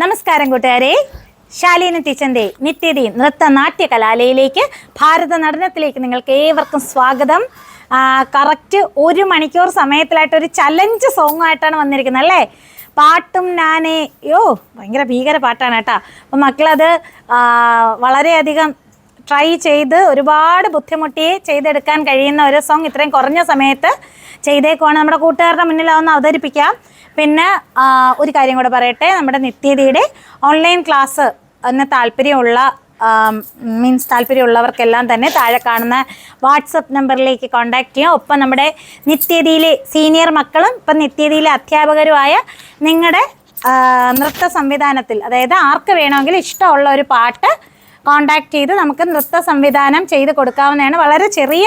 നമസ്കാരം കൂട്ടുകാരെ. ശാലീന ടീച്ചറിന്റെ നിത്യതി നൃത്ത നാട്യ കലാലയിലേക്ക് ഭാരത നടനത്തിലേക്ക് നിങ്ങൾക്ക് ഏവർക്കും സ്വാഗതം. കറക്റ്റ് ഒരു മണിക്കൂർ സമയത്തിലായിട്ട് ഒരു ചലഞ്ച് സോങ് ആയിട്ടാണ് വന്നിരിക്കുന്നത് അല്ലേ? പാട്ടും ഞാനേ യോ ഭയങ്കര ഭീകര പാട്ടാണ് കേട്ടോ. അപ്പം മക്കളത് വളരെയധികം ട്രൈ ചെയ്ത് ഒരുപാട് ബുദ്ധിമുട്ടി ചെയ്തെടുക്കാൻ കഴിയുന്ന ഒരു സോങ് ഇത്രയും കുറഞ്ഞ സമയത്ത് ചെയ്തേക്കുവാണ്. നമ്മുടെ കൂട്ടുകാരുടെ മുന്നിൽ അതൊന്ന് അവതരിപ്പിക്കാം. പിന്നെ ഒരു കാര്യം കൂടെ പറയട്ടെ. നമ്മുടെ നിത്യതയുടെ ഓൺലൈൻ ക്ലാസ് എന്ന താല്പര്യമുള്ള മീൻസ് താല്പര്യമുള്ളവർക്കെല്ലാം തന്നെ താഴെ കാണുന്ന വാട്സപ്പ് നമ്പറിലേക്ക് കോൺടാക്ട് ചെയ്യാം. ഒപ്പം നമ്മുടെ നിത്യതയിലെ സീനിയർ മക്കളും ഇപ്പം നിത്യതയിലെ അധ്യാപകരുമായ നിങ്ങളുടെ നൃത്ത സംവിധാനത്തിൽ അതായത് ആർക്ക് വേണമെങ്കിലും ഇഷ്ടമുള്ള ഒരു പാട്ട് കോണ്ടാക്ട് ചെയ്ത് നമുക്ക് നൃത്ത സംവിധാനം ചെയ്ത് കൊടുക്കാവുന്നതാണ്. വളരെ ചെറിയ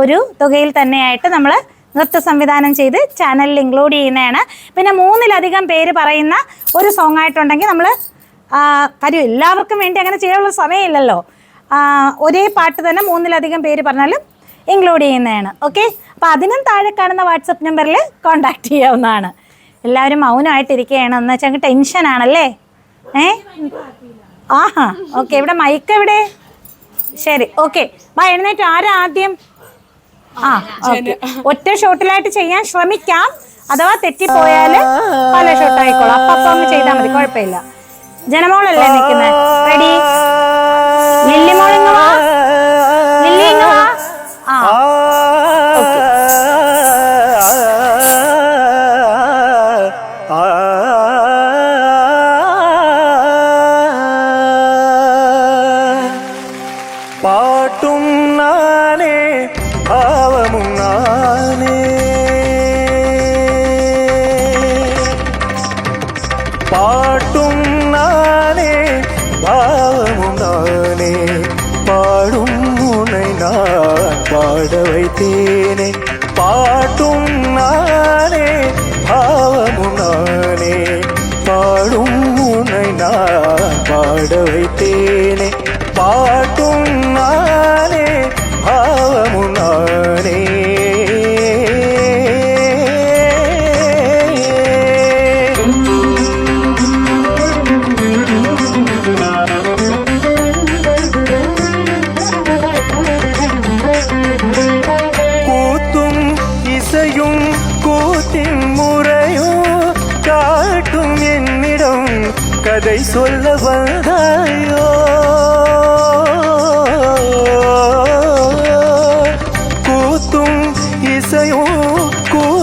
ഒരു തുകയിൽ തന്നെയായിട്ട് നമ്മൾ നൃത്ത സംവിധാനം ചെയ്ത് ചാനലിൽ ഇൻക്ലൂഡ് ചെയ്യുന്നതാണ്. പിന്നെ മൂന്നിലധികം പേര് പറയുന്ന ഒരു സോങ് ആയിട്ടുണ്ടെങ്കിൽ നമ്മൾ കാര്യം എല്ലാവർക്കും വേണ്ടി അങ്ങനെ ചെയ്യാനുള്ള സമയമില്ലല്ലോ. ഒരേ പാട്ട് തന്നെ മൂന്നിലധികം പേര് പറഞ്ഞാലും ഇൻക്ലൂഡ് ചെയ്യുന്നതാണ്. ഓക്കെ അപ്പോൾ അതിനും താഴെ കാണുന്ന വാട്സപ്പ് നമ്പറിൽ കോണ്ടാക്ട് ചെയ്യാവുന്നതാണ്. എല്ലാവരും മൗനമായിട്ടിരിക്കുകയാണ്. എന്ന് വെച്ചാൽ ടെൻഷൻ ആണല്ലേ? ഏ? ആഹാ. ഓക്കെ ഇവിടെ മൈക്ക് എവിടെ? ശരി. ഓക്കെ വാ എഴുന്നേറ്റ്. ആരാ ആദ്യം? ആ ഓക്കെ. ഒറ്റ ഷോട്ടിലായിട്ട് ചെയ്യാൻ ശ്രമിക്കാം. അഥവാ തെറ്റിപ്പോയാൽ പല ഷോട്ടായിക്കോളാം. അപ്പൊ ചെയ്താൽ മതി കുഴപ്പമില്ല. ജനമോളല്ലേ നിൽക്കുന്നത് റെഡി தேனே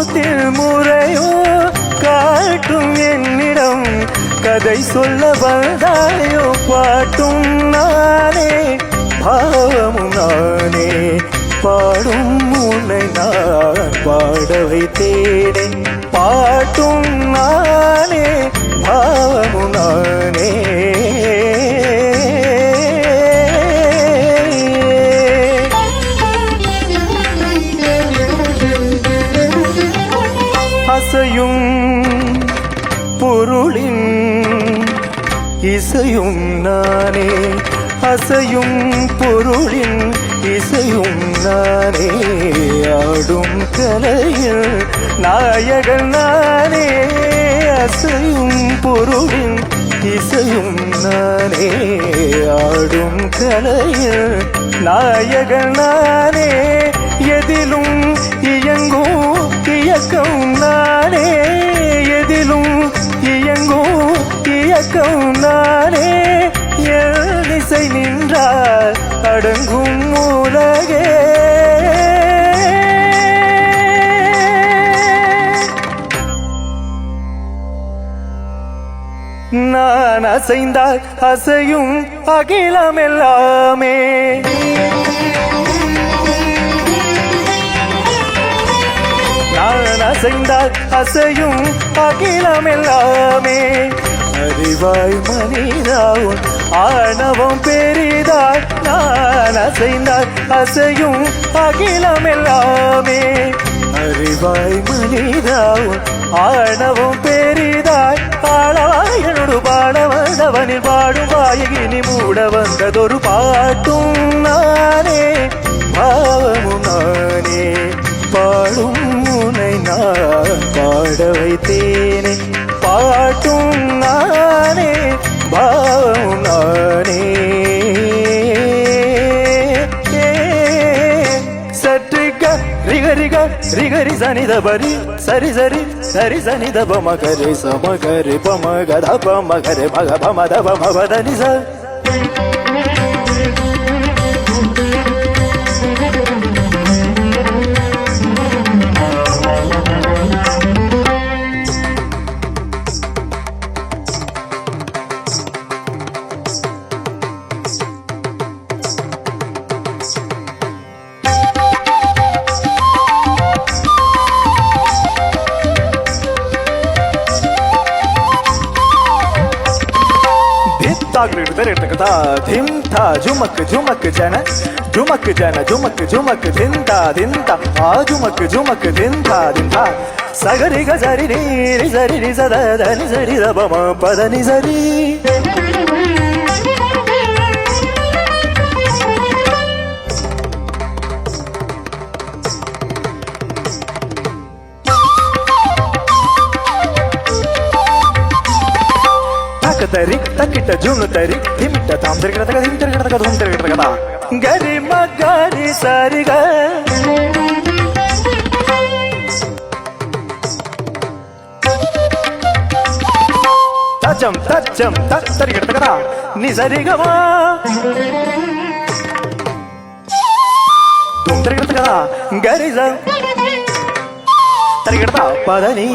கூத்தில் முறையோ காட்டும் என்னிடம் கதை சொல்ல வந்தாயோ பாட்டும் நானே பாவமும் நானே பாடும் உன்னை நான் பாட வைத்தேனே. பாட்டும் நானே பாவமும் நானே. இசையும் நானே அசையும் பொருளின் இசையும் நானே. ஆடும் கலையில் நாயகன் நானே அசையும் பொருளின் இசையும் நானே. ஆடும் கலையில் நாயகன் நானே எதிலும் இயங்கும் இயக்கம் நானே. எதிலும் இயங்கும் இயக்கம் நானே என் இசை நின்றால் அடங்கும் உலகே. நான் அசைந்தால் அசையும் அகிலம் எல்லாமே. நான் அசைந்தால் அசையும் அகிலம் எல்லாமே. அறிவாய் மனிதாவும் ஆணவம் பெரிதாய் நான் அசைந்தால் அசையும் அகிலம் எல்லாமே. அறிவாய் மனிதாவும் ஆணவம் பெரிதாய் ஆளவாய் என்னோடு பாட வந்தவனில் பாடும் வாயகினி மூட வந்ததொரு பாட்டும் நானே. பாவமும் நானே. பாடும் முனை நான் பாட வைத்தேனே. பாட்டும் நானே பாவம் நானே. சற்றுக ரிகரிக ரிகரி சனித பரி சரி சரி சரி சனித பமகரி சமகரி பமகத பமகரி மக பமத பமபத நிச ధింతా జుమక్ జుమక్ జన జుమక్ జన జుమక్ జుమక్ ధింతా ధింతా ఆ జుమక్ జుమక్ ధింతా ధింతా సగరి గజరి రి సరి రి సద దని సరి రమ పదని సరి ಧರಿ ತಕ್ಕಿಟ್ಟ ಜೂನು ತರಿ ಹಿಮಿಟ್ಟ ತಾಮ್ ತಿರುಗಿಡತಕ ಹಿಮ್ ತಿರುಗಿಡತಕ ಧೂಮ್ ತಿರುಗಿಡತಕ ಗರಿ ಮಗರಿ ಸರಿಗ తజం తజం తరిగడత కదా నీ సరిగవా తుమ్ తిరిగడత కదా గరిజ తరిగడతా పదని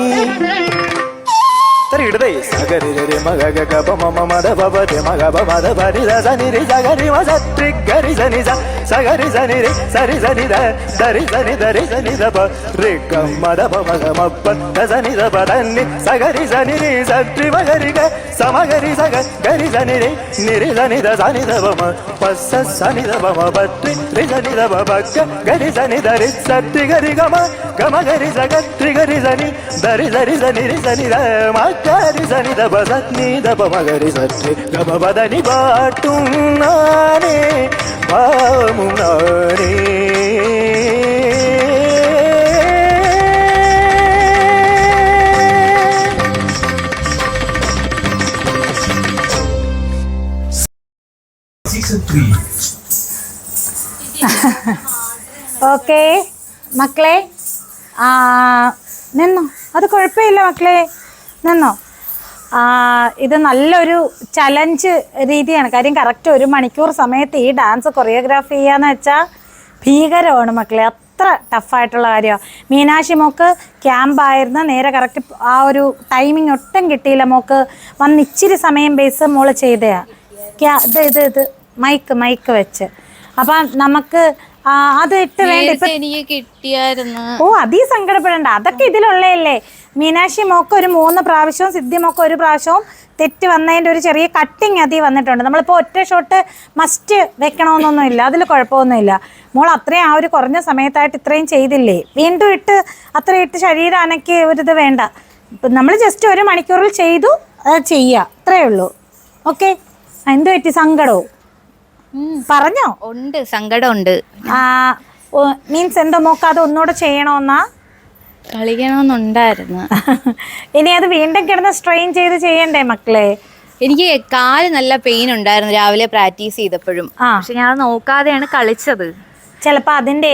तर इडदे सगरी रे रे मग ग ग ब म म द ब ब ते मग ब म द ब रि दा नी रि जा ग रे म जा त्रि ग रि जा नी जा स ग जा नी रे स रि जा नी दा द रि जा नी दा रि जा नी द ब रे ग म द ब म ग म प द जा नी द ब द नी स ग जा नी रे जा त्रि ब ग रि ग स म ग रि जा ग ग रि जा नी रे नी रि जा नी दा जा नी द ब म प स स नी द ब म ब त्रि रि जा नी द ब ब ग ग रि जा नी द रि स त्रि ग रि ग म ग म ग रि जा ग त्रि ग रि जा नी दा रि जा रि जा नी रि जा नी द म ഗരി സനി ദബ സത്നി ദബ മകരി സത്നി ദബ വദനി പാട്ടും നാനേ ഭാവമും നാനേ. ഓക്കെ മക്കളെ നിന്നു? അത് കുഴപ്പമില്ല മക്കളെ. നിന്നോ? ആ, ഇത് നല്ലൊരു ചലഞ്ച് രീതിയാണ്. കാര്യം കറക്റ്റ് ഒരു മണിക്കൂർ സമയത്ത് ഈ ഡാൻസ് കൊറിയോഗ്രാഫി ചെയ്യാന്ന് വെച്ചാൽ ഭീകരമാണ് മക്കളെ. അത്ര ടഫായിട്ടുള്ള കാര്യമാണ് മീനാക്ഷി മോക്ക് ക്യാമ്പായിരുന്നു നേരെ കറക്റ്റ് ആ ഒരു ടൈമിങ് ഒട്ടും കിട്ടിയില്ല. മോക്ക് വന്ന് ഇച്ചിരി സമയം ബേസ് മോൾ ചെയ്തയാ. ക്യാ ഇത് ഇത് ഇത് മൈക്ക് മൈക്ക് വെച്ച്. അപ്പം നമുക്ക് അത് ഇട്ട് വേണ്ട. എനിക്ക് കിട്ടിയായിരുന്നു. ഓ അതീ സങ്കടപ്പെടണ്ട. അതൊക്കെ ഇതിലുള്ളതല്ലേ. മീനാക്ഷി മോക്ക ഒരു മൂന്ന് പ്രാവശ്യവും സിദ്ധി മോക്ക ഒരു പ്രാവശ്യവും തെറ്റ് വന്നതിന്റെ ഒരു ചെറിയ കട്ടിങ് അതി വന്നിട്ടുണ്ട്. നമ്മളിപ്പോൾ ഒറ്റ ഷോട്ട് മസ്റ്റ് വെക്കണമെന്നൊന്നുമില്ല. അതിൽ കുഴപ്പമൊന്നുമില്ല. മോൾ അത്രയും ആ ഒരു കുറഞ്ഞ സമയത്തായിട്ട് ഇത്രയും ചെയ്തില്ലേ? വീണ്ടും ഇട്ട് അത്ര ഇട്ട് ശരീരം അനക്കി ഒരിത് വേണ്ട. ഇപ്പം നമ്മൾ ജസ്റ്റ് ഒരു മണിക്കൂറിൽ ചെയ്തു അത് ചെയ്യുക അത്രേ ഉള്ളൂ. ഓക്കെ എന്ത് പറ്റി? സങ്കടവും പറഞ്ഞോ? ഉണ്ട്. സങ്കടമുണ്ട്. മീൻസ് എന്തോ മോക്കാതെ ഒന്നുകൂടെ ചെയ്യണമെന്നാ കളിക്കണമെന്നുണ്ടായിരുന്നു. ഇനി അത് വീണ്ടും കിടന്ന് സ്ട്രെയിൻ ചെയ്ത് ചെയ്യണ്ടേ മക്കളെ? എനിക്ക് കാൽ നല്ല പെയിൻ ഉണ്ടായിരുന്നു രാവിലെ പ്രാക്ടീസ് ചെയ്തപ്പോഴും. പക്ഷെ ഞാൻ നോക്കാതെയാണ് കളിച്ചത്. ചിലപ്പോ അതിന്റെ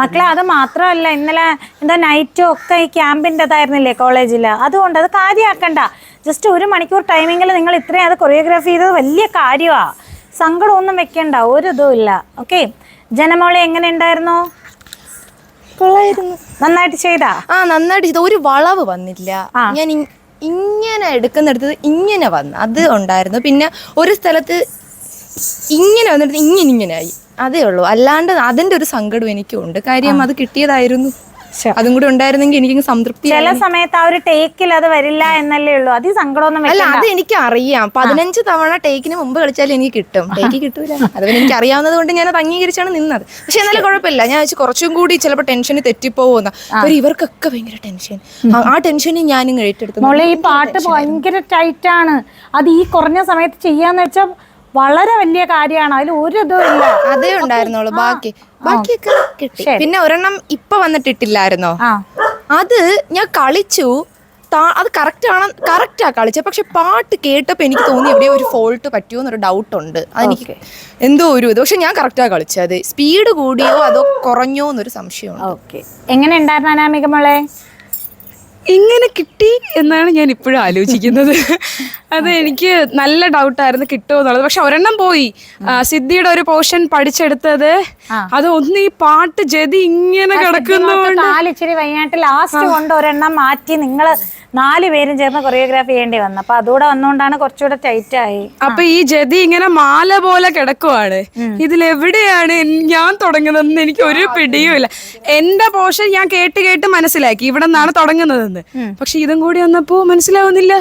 മക്കളെ അത് മാത്രമല്ല ഇന്നലെ എന്താ നൈറ്റും ഒക്കെ ഈ ക്യാമ്പിന്റെതായിരുന്നില്ലേ കോളേജിൽ അതുകൊണ്ട് അത് കാര്യമാക്കണ്ട ജസ്റ്റ് ഒരു മണിക്കൂർ ടൈമിങ്ങിൽ നിങ്ങൾ ഇത്രയും അത് കൊറിയോഗ്രാഫി ചെയ്തത് വലിയ കാര്യമാണ് സങ്കടമൊന്നും വെക്കണ്ട ഒരു ഇതും ഇല്ല. ഓക്കെ ജനമോളെ എങ്ങനെ ഉണ്ടായിരുന്നു? കൊള്ളായിരുന്നു. നന്നായിട്ട് ചെയ്താ? ആ നന്നായിട്ട് ചെയ്ത. ഒരു വളവ് വന്നില്ല. ഞാൻ ഇങ്ങനെ എടുക്കുന്നിടത്ത് ഇങ്ങനെ വന്നു അത് ഉണ്ടായിരുന്നു. പിന്നെ ഒരു സ്ഥലത്ത് ഇങ്ങനെ വന്നിട്ട് ഇങ്ങനെ ഇങ്ങനെ ആയി. അതേ ഉള്ളൂ. അല്ലാണ്ട് അതിന്റെ ഒരു സങ്കടം എനിക്കും ഉണ്ട്. കാര്യം അത് കിട്ടിയതായിരുന്നു. അതും കൂടി ഉണ്ടായിരുന്നെങ്കിൽ എനിക്ക് സംതൃപ്തി ചില സമയത്ത് ആ ഒരു ടേക്കിൽ അത് വരില്ല എന്നല്ലേ ഉള്ളൂ. അത് സങ്കടമൊന്നും അല്ല അത് എനിക്ക് അറിയാം പതിനഞ്ച് തവണ ടേക്കിന് മുമ്പ് കളിച്ചാൽ എനിക്ക് കിട്ടും. ടേക്ക് കിട്ടൂല. അത് എനിക്ക് അറിയാവുന്നത് കൊണ്ട് ഞാൻ അത് അംഗീകരിച്ചാണ് നിന്നത്. പക്ഷെ എന്നാലും കുഴപ്പമില്ല. ഞാൻ വെച്ച് കുറച്ചും കൂടി ചിലപ്പോൾ ടെൻഷന് തെറ്റിപ്പോകുന്ന ഒരു ഇവർക്കൊക്കെ ഭയങ്കര ടെൻഷൻ. ആ- ടെൻഷന് ഞാനും കഴിച്ചെടുത്തു മോളെ ഈ പാട്ട് ഭയങ്കര ടൈറ്റ് ആണ് അത് ഈ കുറഞ്ഞ സമയത്ത് ചെയ്യാന്ന് വെച്ചാൽ വളരെ വലിയ കാര്യമാണ്. അതിൽ ഒരു ഇതും ഇല്ല. അതേ ഉണ്ടായിരുന്നുള്ളൂ. ബാക്കി ബാക്കിയൊക്കെ കിട്ടി. പിന്നെ ഒരെണ്ണം ഇപ്പൊ വന്നിട്ടിട്ടില്ലായിരുന്നോ? അത് ഞാൻ കളിച്ചു. അത് കറക്റ്റ് ആണ് കറക്റ്റാ കളിച്ചത്. പക്ഷെ പാട്ട് കേട്ടപ്പോൾ എനിക്ക് തോന്നി എവിടെയോ ഒരു ഫോൾട്ട് പറ്റുമോ എന്നൊരു ഡൗട്ട് ഉണ്ട് അതെനിക്ക് എന്തോ ഒരു ഇത്. പക്ഷെ ഞാൻ കറക്റ്റാ കളിച്ചത്. സ്പീഡ് കൂടിയോ അതോ കുറഞ്ഞോ എന്നൊരു സംശയമുണ്ട്. ഓക്കെ എങ്ങനെ ഉണ്ടായിരുന്നു അനാമിക മോളെ ഇങ്ങനെ കിട്ടി എന്നാണ് ഞാൻ ഇപ്പോഴും ആലോചിക്കുന്നത്. അത് എനിക്ക് നല്ല ഡൗട്ടായിരുന്നു കിട്ടുമോ എന്നുള്ളത് പക്ഷെ ഒരെണ്ണം പോയി. സിദ്ധിയുടെ ഒരു പോർഷൻ പഠിച്ചെടുത്തത് അത് ഒന്ന് ഈ പാട്ട് ജതി ഇങ്ങനെ കിടക്കുന്നതുകൊണ്ട് കാലിച്ചിരി വൈകിട്ട് ലാസ്റ്റ് കൊണ്ട് ഒരെണ്ണം മാറ്റി നിങ്ങൾ നാല് പേരും ചേർന്ന് കൊറിയോഗ്രാഫി ചെയ്യേണ്ടി വന്നു. അപ്പൊ അതുകൂടെ വന്നുകൊണ്ടാണ് കുറച്ചുകൂടെ ടൈറ്റ് ആയി. അപ്പൊ ഈ ജതി ഇങ്ങനെ മാല പോലെ കിടക്കുവാണ്. ഇതിലെവിടെയാണ് എവിടെയാണ് ഞാൻ തുടങ്ങുന്നതെന്ന് എനിക്ക് ഒരു പിടിയുമില്ല. എന്റെ പോർഷൻ ഞാൻ കേട്ട് കേട്ട് മനസ്സിലാക്കി. ഇവിടെ നിന്നാണ് തുടങ്ങുന്നതെന്ന് പക്ഷെ ഇതും കൂടി വന്നപ്പോ മനസ്സിലാവുന്നില്ല.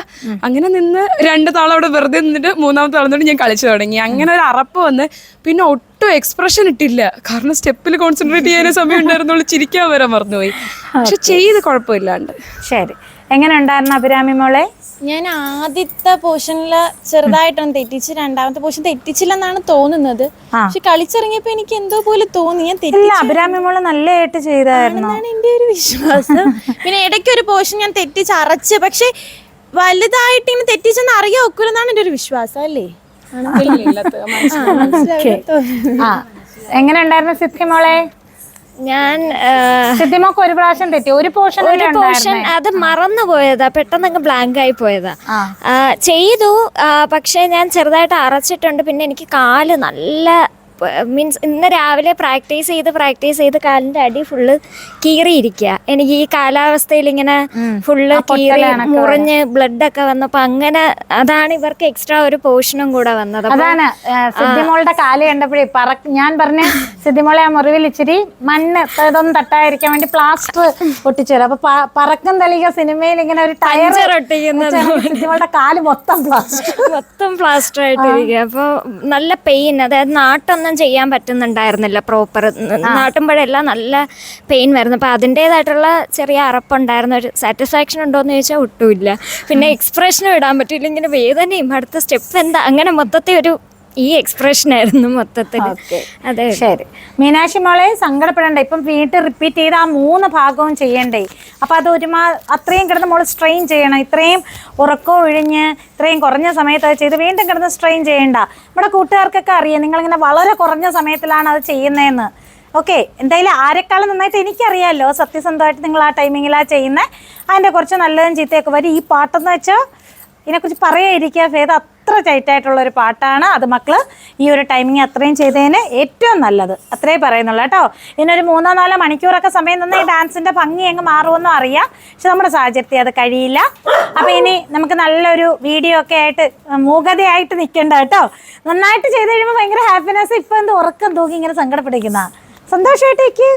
അങ്ങനെ നിന്ന് രണ്ട് താളം അവിടെ വെറുതെ നിന്നിട്ട് മൂന്നാമത്തെ താളം ഞാൻ കളിച്ചു തുടങ്ങി. അങ്ങനെ ഒരു അറപ്പ് വന്ന് പിന്നെ ഒട്ടും എക്സ്പ്രഷൻ ഇട്ടില്ല. കാരണം സ്റ്റെപ്പിൽ കോൺസെൻട്രേറ്റ് ചെയ്യാനേ സമയം ഉണ്ടായിരുന്നുള്ളൂ. ചിരിക്കാൻ വരാൻ മറന്നുപോയി. പക്ഷെ ചെയ്ത് കുഴപ്പമില്ലാണ്ട്. ശരി. എങ്ങനെ ഉണ്ടായിരുന്നു അഭിരാമി മോളെ? ഞാൻ ആദ്യത്തെ പോർഷനിൽ ചെറുതായിട്ടാണ് തെറ്റിച്ച് രണ്ടാമത്തെ പോർഷൻ തെറ്റിച്ചില്ലെന്നാണ് തോന്നുന്നത്. പക്ഷെ കളിച്ചിറങ്ങിയപ്പോ എനിക്ക് എന്തോ പോലെ തോന്നി. ഞാൻ ഇല്ല അഭിരാമി മോൾ നല്ലതായിട്ട് ചെയ്തായിരുന്നു. എന്റെ ഒരു വിശ്വാസം. പിന്നെ ഇടയ്ക്ക് ഒരു പോർഷൻ ഞാൻ തെറ്റിച്ച് അറച്ച്. പക്ഷെ വലുതായിട്ട് ഇങ്ങനെ തെറ്റിച്ചെന്ന് അറിയാൻ ഒക്കില്ലെന്നാണ് എന്റെ ഒരു വിശ്വാസം അല്ലേ. എങ്ങനെ ഉണ്ടായിരുന്നു സിദ്ധി മോളെ? ഞാൻ സിദ്ധിമോക്ക് ഒരു പ്രാവശ്യം തെറ്റി. ഒരു പോർഷൻ ഒരു പോർഷൻ അത് മറന്നു പോയതാ പെട്ടെന്നങ്ങ് ബ്ലാങ്ക് ആയി പോയതാ. ചെയ്തു. പക്ഷെ പക്ഷേ ഞാൻ ചെറുതായിട്ട് അറച്ചിട്ടുണ്ട് പിന്നെ എനിക്ക് കാൽ നല്ല മീൻസ് ഇന്ന് രാവിലെ പ്രാക്ടീസ് ചെയ്ത് പ്രാക്ടീസ് ചെയ്ത് കാലിന്റെ അടി ഫുള്ള് കീറിയിരിക്കുക എനിക്ക് ഈ കാലാവസ്ഥയിൽ ഇങ്ങനെ ഫുള്ള് കീറി മുറിഞ്ഞ് ബ്ലഡ് ഒക്കെ വന്നപ്പോ അങ്ങനെ അതാണ് ഇവർക്ക് എക്സ്ട്രാ ഒരു പോർഷനും കൂടെ വന്നത്. അതാണ് സിദ്ധിമോളുടെ കാൽ കണ്ടപ്പോഴേ പറ ഞാൻ പറഞ്ഞ സിദ്ധിമോളെ ആ മുറിവിൽ ഇച്ചിരി മണ്ണ് ഇതൊന്നും തട്ടാതിരിക്കാൻ വേണ്ടി പ്ലാസ്റ്റർ ഒട്ടിച്ചു തരാം. അപ്പൊ പറക്കം തളിക സിനിമയിൽ ഇങ്ങനെ ഒരു ടയർ സിദ്ധിമോളുടെ കാൽ മൊത്തം പ്ലാസ്റ്റർ മൊത്തം പ്ലാസ്റ്റർ ആയിട്ടിരിക്കുക അപ്പോൾ നല്ല പെയിൻ അതായത് നാട്ടൊന്നും ചെയ്യാൻ പറ്റുന്നുണ്ടായിരുന്നില്ല പ്രോപ്പർ നാട്ടുമ്പോഴെല്ലാം നല്ല പെയിൻ വരുന്നു. അപ്പോൾ അതിന്റേതായിട്ടുള്ള ചെറിയ അറപ്പുണ്ടായിരുന്ന. ഒരു സാറ്റിസ്ഫാക്ഷൻ ഉണ്ടോ എന്ന് ചോദിച്ചാൽ ഒട്ടുമില്ല. പിന്നെ എക്സ്പ്രഷനും ഇടാൻ പറ്റില്ല ഇങ്ങനെ വേദനയും അടുത്ത സ്റ്റെപ്പ് എന്താ? അങ്ങനെ മൊത്തത്തെ ഒരു ഈ എക്സ്പ്രഷൻ ആയിരുന്നു മൊത്തത്തിൽ അതെ. ശരി. മീനാക്ഷി മോളെ സങ്കടപ്പെടണ്ട. ഇപ്പം വീട്ടിൽ റിപ്പീറ്റ് ചെയ്ത് ആ മൂന്ന് ഭാഗവും ചെയ്യണ്ടേ. അപ്പൊ അത് ഒരുമാ അത്രയും കിടന്ന് മോൾ സ്ട്രെയിൻ ചെയ്യണം. ഇത്രയും ഉറക്കവും ഒഴിഞ്ഞ് ഇത്രയും കുറഞ്ഞ സമയത്ത് അത് ചെയ്ത് വീണ്ടും കിടന്ന് സ്ട്രെയിൻ ചെയ്യണ്ട. നമ്മുടെ കൂട്ടുകാർക്കൊക്കെ അറിയാം. നിങ്ങളിങ്ങനെ വളരെ കുറഞ്ഞ സമയത്തിലാണ് അത് ചെയ്യുന്നതെന്ന്. ഓക്കെ. എന്തായാലും ആരെക്കാളും നന്നായിട്ട് എനിക്കറിയാമല്ലോ സത്യസന്ധമായിട്ട് നിങ്ങൾ ആ ടൈമിങ്ങിലാണ് ചെയ്യുന്നത് അതിന്റെ കുറച്ച് നല്ലതും ചീത്തയൊക്കെ വരും. ഈ പാട്ടെന്ന് വെച്ചാൽ ഇതിനെക്കുറിച്ച് പറയാതിരിക്കുക. ഭേദം അത്ര ടൈറ്റായിട്ടുള്ള ഒരു പാട്ടാണ്. അത് മക്കൾ ഈ ഒരു ടൈമിങ് അത്രയും ചെയ്തതിന് ഏറ്റവും നല്ലത്. അത്രേ പറയുന്നുള്ളൂ കേട്ടോ. ഇതിനൊരു മൂന്നോ നാലോ മണിക്കൂറൊക്കെ സമയം തന്നെ ഈ ഡാൻസിന്റെ ഭംഗി അങ്ങ് മാറുമെന്നും അറിയാം. പക്ഷെ നമ്മുടെ സാഹചര്യത്തിൽ അത് കഴിയില്ല. അപ്പോൾ ഇനി നമുക്ക് നല്ലൊരു വീഡിയോ ഒക്കെ ആയിട്ട് മൂകതയായിട്ട് നിൽക്കേണ്ട കേട്ടോ. നന്നായിട്ട് ചെയ്ത് കഴിയുമ്പോൾ ഭയങ്കര ഹാപ്പിനെസ് ഇപ്പം എന്ത് ഉറക്കം തൂക്കി ഇങ്ങനെ സങ്കടപ്പെട്ടിരിക്കുന്ന സന്തോഷമായിട്ടേക്ക്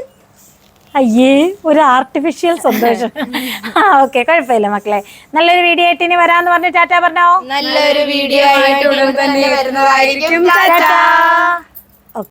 അയ്യേ ഒരു ആർട്ടിഫിഷ്യൽ സന്തോഷം. ആ ഓക്കെ കുഴപ്പമില്ല മക്കളെ. നല്ലൊരു വീഡിയോ ആയിട്ട് ഇനി വരാന്ന് പറഞ്ഞു ടാറ്റ പറഞ്ഞോ? നല്ലൊരു വീഡിയോ ആയിട്ട് ഉടൻ തന്നെ വരുന്നതായിരിക്കും.